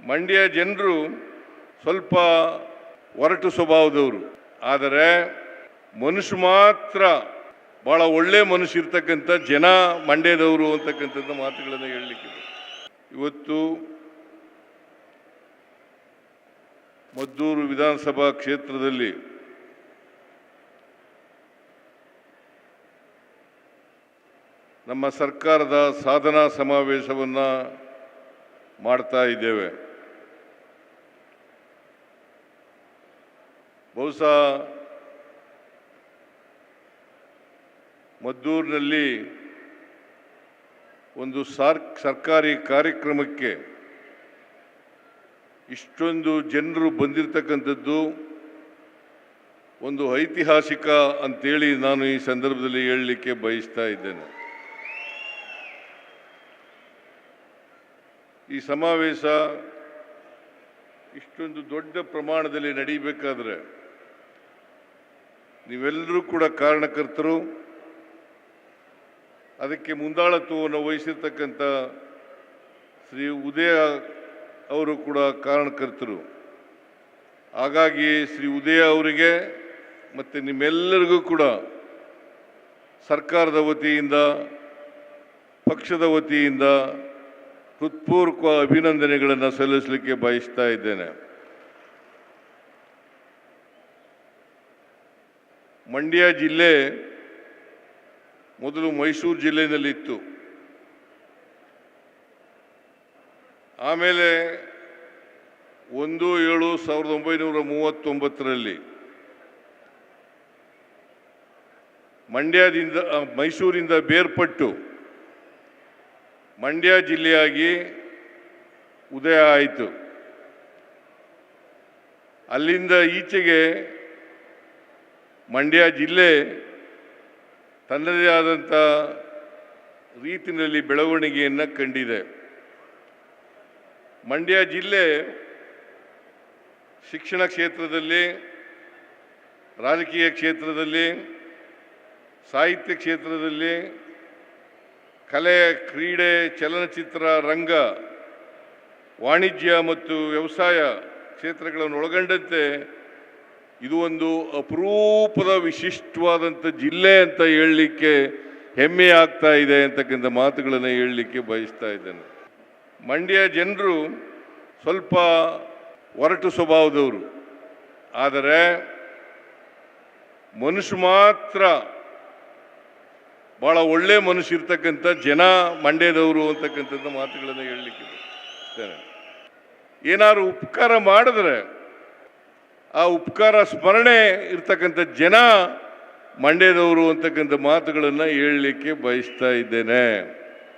ಮಂಡ್ಯ ಜನರು ಸ್ವಲ್ಪ ಒರಟು ಸ್ವಭಾವದವರು. ಆದರೆ ಮನುಷ್ಯ ಮಾತ್ರ ಭಾಳ ಒಳ್ಳೆ ಮನುಷ್ಯ ಇರ್ತಕ್ಕಂಥ ಜನ ಮಂಡ್ಯದವರು ಅಂತಕ್ಕಂಥದ್ದು ಮಾತುಗಳನ್ನು ಹೇಳಲಿಕ್ಕೆ ಇವತ್ತು ಮದ್ದೂರು ವಿಧಾನಸಭಾ ಕ್ಷೇತ್ರದಲ್ಲಿ ನಮ್ಮ ಸರ್ಕಾರದ ಸಾಧನಾ ಸಮಾವೇಶವನ್ನು ಮಾಡ್ತಾ ಇದ್ದೇವೆ. ಬಹುಶಃ ಮದ್ದೂರಿನಲ್ಲಿ ಒಂದು ಸಾರ್, ಸರ್ಕಾರಿ ಕಾರ್ಯಕ್ರಮಕ್ಕೆ ಇಷ್ಟೊಂದು ಜನರು ಬಂದಿರತಕ್ಕಂಥದ್ದು ಒಂದು ಐತಿಹಾಸಿಕ ಅಂತೇಳಿ ನಾನು ಈ ಸಂದರ್ಭದಲ್ಲಿ ಹೇಳಲಿಕ್ಕೆ ಬಯಸ್ತಾ ಇದ್ದೇನೆ. ಈ ಸಮಾವೇಶ ಇಷ್ಟೊಂದು ದೊಡ್ಡ ಪ್ರಮಾಣದಲ್ಲಿ ನಡೀಬೇಕಾದ್ರೆ ನೀವೆಲ್ಲರೂ ಕೂಡ ಕಾರಣಕರ್ತರು. ಅದಕ್ಕೆ ಮುಂದಾಳತ್ವವನ್ನು ವಹಿಸಿರ್ತಕ್ಕಂಥ ಶ್ರೀ ಉದಯ ಅವರು ಕೂಡ ಕಾರಣಕರ್ತರು. ಹಾಗಾಗಿ ಶ್ರೀ ಉದಯ ಅವರಿಗೆ ಮತ್ತು ನಿಮ್ಮೆಲ್ಲರಿಗೂ ಕೂಡ ಸರ್ಕಾರದ ವತಿಯಿಂದ, ಪಕ್ಷದ ವತಿಯಿಂದ ಹೃತ್ಪೂರ್ವಕ ಅಭಿನಂದನೆಗಳನ್ನು ಸಲ್ಲಿಸಲಿಕ್ಕೆ ಬಯಸ್ತಾ ಇದ್ದೇನೆ. ಮಂಡ್ಯ ಜಿಲ್ಲೆ ಮೊದಲು ಮೈಸೂರು ಜಿಲ್ಲೆಯಲ್ಲಿತ್ತು ಆಮೇಲೆ ಒಂದು ಏಳು ಸಾವಿರದ ಒಂಬೈನೂರ ಮೂವತ್ತೊಂಬತ್ತರಲ್ಲಿ ಮಂಡ್ಯದಿಂದ ಮೈಸೂರಿಂದ ಬೇರ್ಪಟ್ಟು ಮಂಡ್ಯ ಜಿಲ್ಲೆಯಾಗಿ ಉದಯ ಆಯಿತು. ಅಲ್ಲಿಂದ ಈಚೆಗೆ ಮಂಡ್ಯ ಜಿಲ್ಲೆ ತನ್ನದೇ ಆದಂಥ ರೀತಿಯಲ್ಲಿ ಬೆಳವಣಿಗೆಯನ್ನು ಕಂಡಿದೆ. ಮಂಡ್ಯ ಜಿಲ್ಲೆ ಶಿಕ್ಷಣ ಕ್ಷೇತ್ರದಲ್ಲಿ, ರಾಜಕೀಯ ಕ್ಷೇತ್ರದಲ್ಲಿ, ಸಾಹಿತ್ಯ ಕ್ಷೇತ್ರದಲ್ಲಿ, ಕಲೆ, ಕ್ರೀಡೆ, ಚಲನಚಿತ್ರ, ರಂಗ, ವಾಣಿಜ್ಯ ಮತ್ತು ವ್ಯವಸಾಯ ಕ್ಷೇತ್ರಗಳನ್ನು ಒಳಗೊಂಡಂತೆ ಇದು ಒಂದು ಅಪರೂಪದ ವಿಶಿಷ್ಟವಾದಂಥ ಜಿಲ್ಲೆ ಅಂತ ಹೇಳಲಿಕ್ಕೆ ಹೆಮ್ಮೆ ಆಗ್ತಾ ಇದೆ ಅಂತಕ್ಕಂಥ ಮಾತುಗಳನ್ನು ಹೇಳಲಿಕ್ಕೆ ಬಯಸ್ತಾ ಇದ್ದೇನೆ. ಮಂಡ್ಯ ಜನರು ಸ್ವಲ್ಪ ಒರಟು ಸ್ವಭಾವದವರು. ಆದರೆ ಮನುಷ್ಯ ಮಾತ್ರ ಭಾಳ ಒಳ್ಳೆ ಮನುಷ್ಯ ಇರ್ತಕ್ಕಂಥ ಜನ ಮಂಡ್ಯದವರು ಅಂತಕ್ಕಂಥದ್ದು ಮಾತುಗಳನ್ನು ಹೇಳಲಿಕ್ಕೆ ಏನಾದ್ರು ಉಪಕಾರ ಮಾಡಿದ್ರೆ ಆ ಉಪಕಾರ ಸ್ಮರಣೆ ಇರ್ತಕ್ಕಂಥ ಜನ ಮಂಡ್ಯದವರು ಅಂತಕ್ಕಂಥ ಮಾತುಗಳನ್ನು ಹೇಳಲಿಕ್ಕೆ ಬಯಸ್ತಾ ಇದ್ದೇನೆ.